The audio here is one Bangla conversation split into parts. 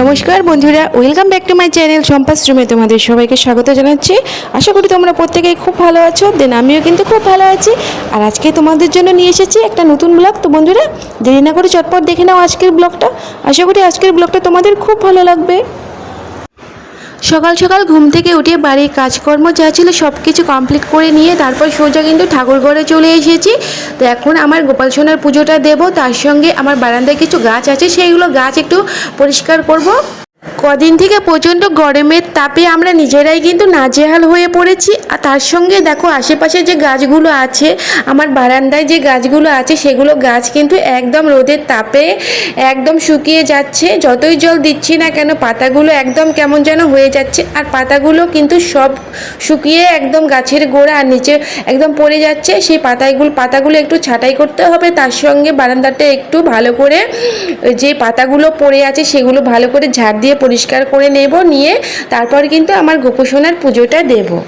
নমস্কার বন্ধুরা welcome back to my channel সম্পাস রুমে তোমাদের সবাইকে স্বাগত জানাচ্ছি। আশা করি তোমরা প্রত্যেকেই খুব ভালো আছো দেন আমিও কিন্তু খুব ভালো আছি। আর আজকে তোমাদের জন্য নিয়ে এসেছি একটা নতুন ব্লগ তো বন্ধুরা, দেরি না করে চটপট দেখে নাও আজকের ব্লগটা আশা করি আজকের ব্লগটা তোমাদের খুব ভালো লাগবে। সকাল সকাল ঘুম থেকে উঠে বাড়ির কাজকর্ম যা ছিল সব কিছু কমপ্লিট করে নিয়ে তারপর সোজা কিন্তু ঠাকুর ঘরে চলে এসেছি। তো এখন আমার গোপাল সোনার পুজোটা দেবো, তার সঙ্গে আমার বারান্দায় কিছু গাছ আছে, সেইগুলো গাছ একটু পরিষ্কার করব। কদিন থেকে প্রচণ্ড গরমের তাপে আমরা নিজেরাই কিন্তু নাজেহাল হয়ে পড়েছি। আর তার সঙ্গে দেখো আশেপাশে যে গাছগুলো আছে, আমার বারান্দায় যে গাছগুলো আছে, সেগুলো গাছ কিন্তু একদম রোদের তাপে একদম শুকিয়ে যাচ্ছে। যতই জল দিচ্ছি না কেন, পাতাগুলো একদম কেমন যেন হয়ে যাচ্ছে। আর পাতাগুলো কিন্তু সব শুকিয়ে একদম গাছের গোড়া আর নিচে একদম পড়ে যাচ্ছে। সেই পাতাগুলো পাতাগুলো একটু ছাঁটাই করতে হবে। তার সঙ্গে বারান্দাটা একটু ভালো করে, যে পাতাগুলো পড়ে আছে, সেগুলো ভালো করে ঝাড় দিয়ে পরিষ্কার করে নেব নিয়ে তারপর কিন্তু আমার গোপোষণার পুজোটা দেবো।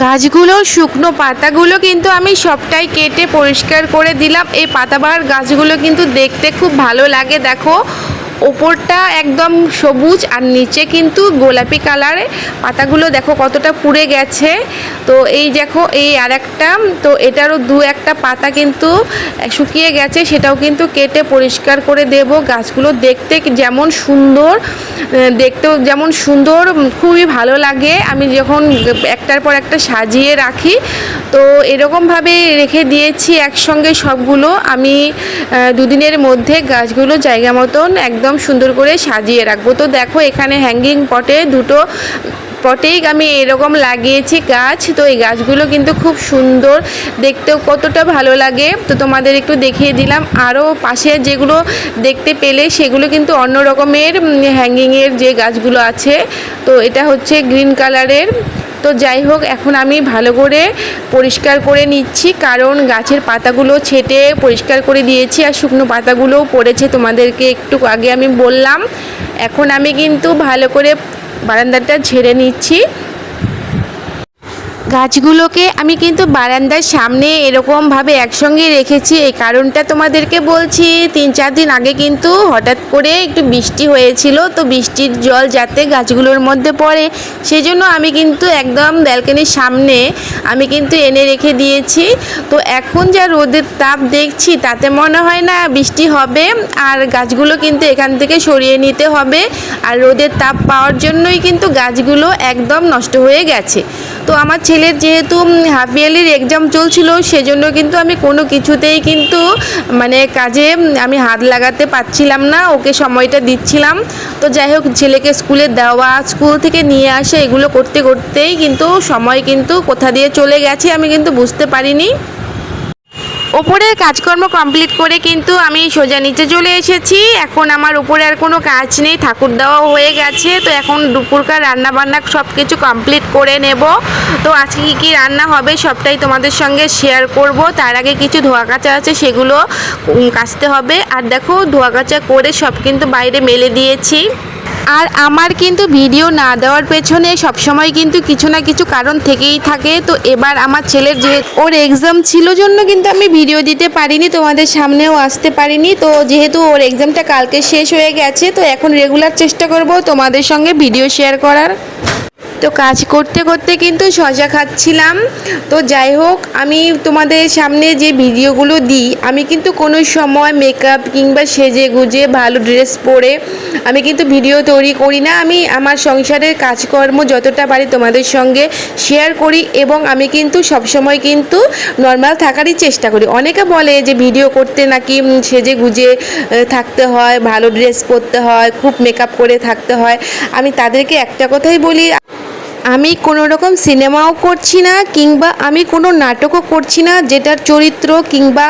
গাছগুলো, শুকনো পাতাগুলো কিন্তু আমি সবটাই কেটে পরিষ্কার করে দিলাম। এই পাতাবাহার গাছগুলো কিন্তু দেখতে খুব ভালো লাগে, দেখো। ওপরটা একদম সবুজ আর নিচে কিন্তু গোলাপি কালারে। পাতাগুলো দেখো কতটা পুড়ে গেছে। তো এই দেখো, এই আর একটা তো এটারও দু একটা পাতা কিন্তু শুকিয়ে গেছে। সেটাও কিন্তু কেটে পরিষ্কার করে দেব। গাছগুলো দেখতে যেমন সুন্দর দেখতেও যেমন সুন্দর, খুবই ভালো লাগে। আমি যখন একটার পর একটা সাজিয়ে রাখি, তো এরকমভাবে রেখে দিয়েছি একসঙ্গে সবগুলো। আমি দুদিনের মধ্যে গাছগুলো জায়গা মতন একদম সুন্দর করে সাজিয়ে রাখব। তো দেখো, এখানে হ্যাঙ্গিং পটে দুটো পটেই আমি এরকম লাগিয়েছি গাছ। তো এই গাছগুলো কিন্তু খুব সুন্দর, দেখতেও কতটা ভালো লাগে। তো তোমাদের একটু দেখিয়ে দিলাম। আরও পাশে যেগুলো দেখতে পেলে, সেগুলো কিন্তু অন্য রকমের হ্যাঙ্গিংয়ের যে গাছগুলো আছে। তো এটা হচ্ছে গ্রিন কালারের তো যাই হোক, এখন আমি ভালো করে পরিষ্কার করে নিচ্ছি, কারণ গাছের পাতাগুলো ছেটে পরিষ্কার করে দিয়েছি আর শুকনো পাতাগুলোও পড়েছে তোমাদেরকে একটু আগে আমি বললাম। এখন আমি কিন্তু ভালো করে বারান্দাটা ঝেড়ে নিচ্ছি। গাছগুলোকে আমি কিন্তু বারান্দার সামনে এরকমভাবে একসঙ্গে রেখেছি, এই কারণটা তোমাদেরকে বলছি। তিন চার দিন আগে কিন্তু হঠাৎ করে একটু বৃষ্টি হয়েছিল, তো বৃষ্টির জল যাতে গাছগুলোর মধ্যে পড়ে, সেজন্য আমি কিন্তু একদম ব্যালকনির সামনে আমি কিন্তু এনে রেখে দিয়েছি। তো এখন যা রোদের তাপ দেখছি, তাতে মনে হয় না বৃষ্টি হবে, আর গাছগুলো কিন্তু এখান থেকে সরিয়ে নিতে হবে। আর রোদের তাপ পাওয়ার জন্যই কিন্তু গাছগুলো একদম নষ্ট হয়ে গেছে। তো আমার ছেলের যেহেতু হাফ ইয়ারলির এক্সাম চলছিল, সেজন্য কিন্তু আমি কোনো কিছুতেই কিন্তু মানে কাজে আমি হাত লাগাতে পারছিলাম না, ওকে সময়টা দিচ্ছিলাম। তো যাই হোক, ছেলেকে স্কুলে দেওয়া, স্কুল থেকে নিয়ে আসা, এগুলো করতে করতেই কিন্তু সময় কিন্তু কোথা দিয়ে চলে গেছে আমি কিন্তু বুঝতে পারিনি। ওপরের কাজকর্ম কমপ্লিট করে কিন্তু আমি সোজা নিচে চলে এসেছি। এখন আমার উপরে আর কোনো কাজ নেই ঠাকুর দেওয়া হয়ে গেছে। তো এখন দুপুরকার রান্না বান্না সব কিছু কমপ্লিট করে নেব। তো আজকে কী কী রান্না হবে সবটাই তোমাদের সঙ্গে শেয়ার করব। তার আগে কিছু ধোয়া কাচা আছে সেগুলো কাচতে হবে। আর দেখো, ধোয়া কাচা করে সব কিন্তু বাইরে মেলে দিয়েছি। আর আমার কিন্তু ভিডিও না দেওয়ার পেছনে সবসময় কিন্তু কিছু না কিছু কারণ থেকেই থাকে। তো এবার আমার ছেলের যে ওর এক্সাম ছিল জন্য কিন্তু আমি ভিডিও দিতে পারিনি, তোমাদের সামনেও আসতে পারিনি। তো যেহেতু ওর এক্সামটা কালকে শেষ হয়ে গেছে, তো এখন রেগুলার চেষ্টা করব তোমাদের সঙ্গে ভিডিও শেয়ার করার। তো কাজ করতে করতে কিন্তু শশা খাচ্ছিলাম। তো যাই হোক, আমি তোমাদের সামনে যে ভিডিওগুলো দিই, আমি কিন্তু কোনো সময় মেকআপ কিংবা সেজে গুজে ভালো ড্রেস পরে আমি কিন্তু ভিডিও তৈরি করি না। আমি আমার সংসারের কাজকর্ম যতটা পারি তোমাদের সঙ্গে শেয়ার করি এবং আমি কিন্তু সবসময় কিন্তু নর্মাল থাকারই চেষ্টা করি। অনেকে বলে যে ভিডিও করতে নাকি সেজে গুজে থাকতে হয়, ভালো ড্রেস পরতে হয়, খুব মেকআপ করে থাকতে হয়। আমি তাদেরকে একটা কথাই বলি আমি কোনো রকম সিনেমাও করছি না কিংবা আমি কোনো নাটকও করছি না, যেটার চরিত্র কিংবা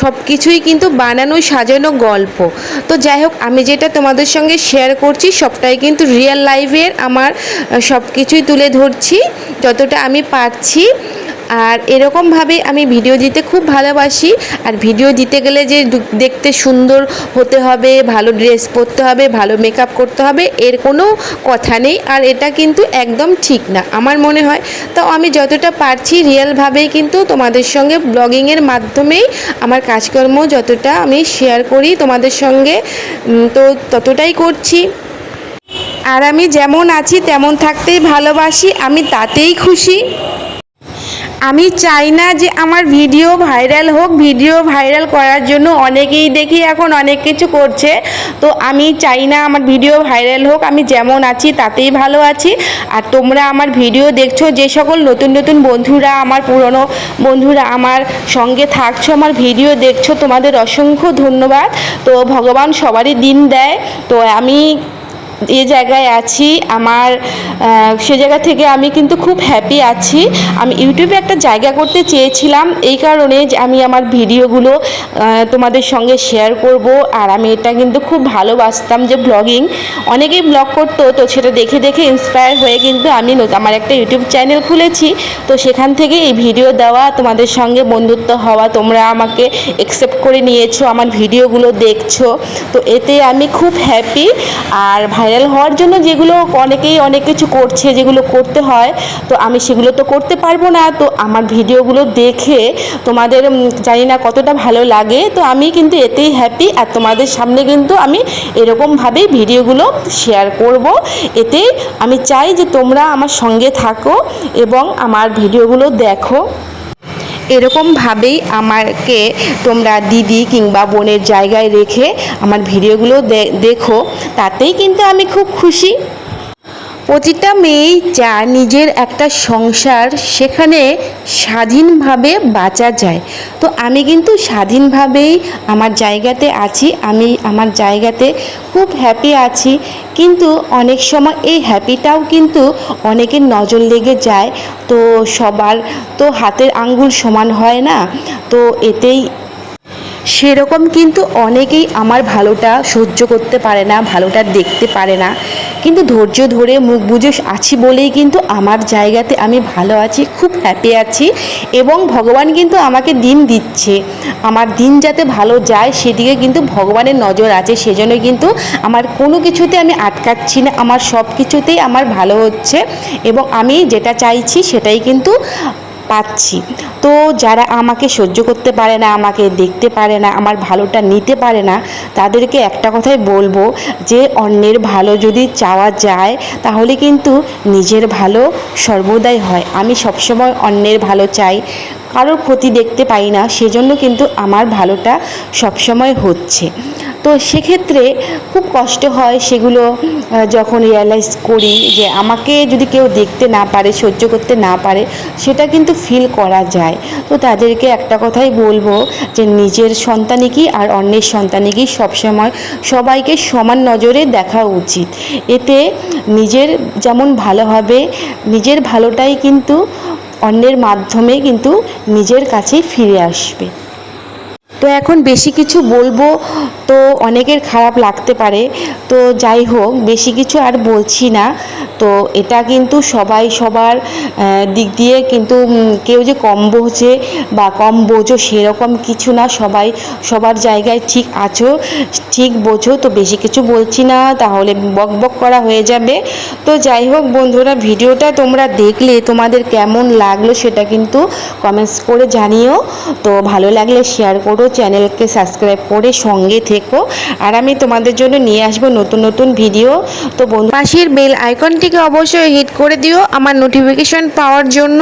সব কিছুই কিন্তু বানানো, সাজানো গল্প। তো যাই হোক, আমি যেটা তোমাদের সঙ্গে শেয়ার করছি, সবটাই কিন্তু রিয়েল লাইফের আমার সব কিছুই তুলে ধরছি, যতটা আমি পারছি। আর এরকমভাবে আমি ভিডিও দিতে খুব ভালোবাসি। আর ভিডিও দিতে গেলে যে দেখতে সুন্দর হতে হবে, ভালো ড্রেস পরতে হবে, ভালো মেকআপ করতে হবে, এর কোনো কথা নেই। আর এটা কিন্তু একদম ঠিক না, আমার মনে হয়। তো আমি যতটা পারছি রিয়েলভাবেই কিন্তু তোমাদের সঙ্গে ব্লগিংয়ের মাধ্যমেই আমার কাজকর্ম যতটা আমি শেয়ার করি তোমাদের সঙ্গে তো ততটাই করছি। আর আমি যেমন আছি তেমন থাকতেই ভালোবাসি, আমি তাতেই খুশি। আমি চাই না যে আমার ভিডিও ভাইরাল হোক, ভিডিও ভাইরাল করার জন্য অনেকেই দেখি এখন অনেক কিছু করছে। তো আমি চাই না আমার ভিডিও ভাইরাল হোক, আমি যেমন আছি তাতেই ভালো আছি। আর তোমরা আমার ভিডিও দেখছ, যে সকল নতুন নতুন বন্ধুরা আমার পুরনো বন্ধুরা আমার সঙ্গে থাকছো, আমার ভিডিও দেখছ, তোমাদের অসংখ্য ধন্যবাদ। তো ভগবান সবারই দিন দেয়। তো আমি যে জায়গায় আছি, আমার সে জায়গা থেকে আমি কিন্তু খুব হ্যাপি আছি। আমি ইউটিউবে একটা জায়গা করতে চেয়েছিলাম, এই কারণে যে আমি আমার ভিডিওগুলো তোমাদের সঙ্গে শেয়ার করব। আর আমি এটা কিন্তু খুব ভালোবাসতাম যে ব্লগিং অনেকেই ব্লগ করতো, তো সেটা দেখে দেখে ইন্সপায়ার হয়ে কিন্তু আমি আমার একটা ইউটিউব চ্যানেল খুলেছি। তো সেখান থেকে এই ভিডিও দেওয়া, তোমাদের সঙ্গে বন্ধুত্ব হওয়া, তোমরা আমাকে একসেপ্ট করে নিয়েছো, আমার ভিডিওগুলো দেখছ। তো এতে আমি খুব হ্যাপি আর ভাইরাল হওয়ার জন্য যেগুলো অনেকেই অনেক কিছু করছে, যেগুলো করতে হয়, তো আমি সেগুলো তো করতে পারব না। তো আমার ভিডিওগুলো দেখে তোমাদের জানি না কতটা ভালো লাগে। তো আমি কিন্তু এতেই হ্যাপি আর তোমাদের সামনে কিন্তু আমি এরকমভাবেই ভিডিওগুলো শেয়ার করব। এতে আমি চাই যে তোমরা আমার সঙ্গে থাকো এবং আমার ভিডিওগুলো দেখো। এরকমভাবেই আমাকে তোমরা দিদি কিংবা বোনের জায়গায় রেখে আমার ভিডিওগুলো দেখো। তাতেই কিন্তু আমি খুব খুশি। প্রতিটা মেয়েই চায় নিজের একটা সংসার সেখানে স্বাধীনভাবে বাঁচা যায়। তো আমি কিন্তু স্বাধীনভাবেই আমার জায়গাতে আছি, আমি আমার জায়গাতে খুব হ্যাপি আছি। কিন্তু অনেক সময় এই হ্যাপিটাও কিন্তু অনেকের নজর লেগে যায়। তো সবার তো হাতের আঙ্গুল সমান হয় না। তো এতেই সেরকম কিন্তু অনেকেই আমার ভালোটা সহ্য করতে পারে না, ভালোটা দেখতে পারে না। কিন্তু ধৈর্য ধরে মুখ বুঝে আছি বলেই কিন্তু আমার জায়গাতে আমি ভালো আছি, খুব হ্যাপি আছি এবং ভগবান কিন্তু আমাকে দিন দিচ্ছে। আমার দিন যাতে ভালো যায় সেদিকে কিন্তু ভগবানের নজর আছে সেজন্য কিন্তু আমার কোনো কিছুতে আমি আটকাচ্ছি না, আমার সব কিছুতেই আমার ভালো হচ্ছে এবং আমি যেটা চাইছি সেটাই কিন্তু পাচ্ছি। তো যারা আমাকে সহ্য করতে পারে না, আমাকে দেখতে পারে না, আমার ভালোটা নিতে পারে না, তাদেরকে একটা কথাই বলব যে, অন্যের ভালো যদি চাওয়া যায়, তাহলে কিন্তু নিজের ভালো সর্বদাই হয়। আমি সবসময় অন্যের ভালো চাই। কারোর ক্ষতি দেখতে পাই না, সেজন্য কিন্তু আমার ভালোটা সবসময় হচ্ছে। তো সেক্ষেত্রে খুব কষ্ট হয় সেগুলো যখন রিয়ালাইজ করি যে আমাকে যদি কেউ দেখতে না পারে, সহ্য করতে না পারে, সেটা কিন্তু ফিল করা যায়। তো তাদেরকে একটা কথাই বলব যে নিজের সন্তানিকই আর অন্যের সন্তানিকই সবসময় সবাইকে সমান নজরে দেখা উচিত। এতে নিজের যেমন ভালো হবে, নিজের ভালোটাই কিন্তু অন্যের মাধ্যমে কিন্তু নিজের কাছেই ফিরে আসবে। তো এখন বেশি কিছু বলব, তো অনেকের খারাপ লাগতে পারে। তো যাই হোক, বেশি কিছু আর বলছি না। তো এটা কিন্তু সবাই সবার দিক দিয়ে কিন্তু কেউ যে কম বোঝে বা কম বোঝো সেরকম কিছু না। সবাই সবার জায়গায় ঠিক আছো, ঠিক বোঝো। তো বেশি কিছু বলছি না, তাহলে বক বক করা হয়ে যাবে। তো যাই হোক বন্ধুরা, ভিডিওটা তোমরা দেখলে তোমাদের কেমন লাগল সেটা কিন্তু কমেন্টস করে জানিও। তো ভালো লাগলে শেয়ার করো চ্যানেলকে সাবস্ক্রাইব করে সঙ্গে থেকো। আর আমি তোমাদের জন্য নিয়ে আসব নতুন নতুন ভিডিও। তো বন্ধু, পাশের বেল আইকনটিকে অবশ্যই হিট করে দিও আমার নোটিফিকেশন পাওয়ার জন্য।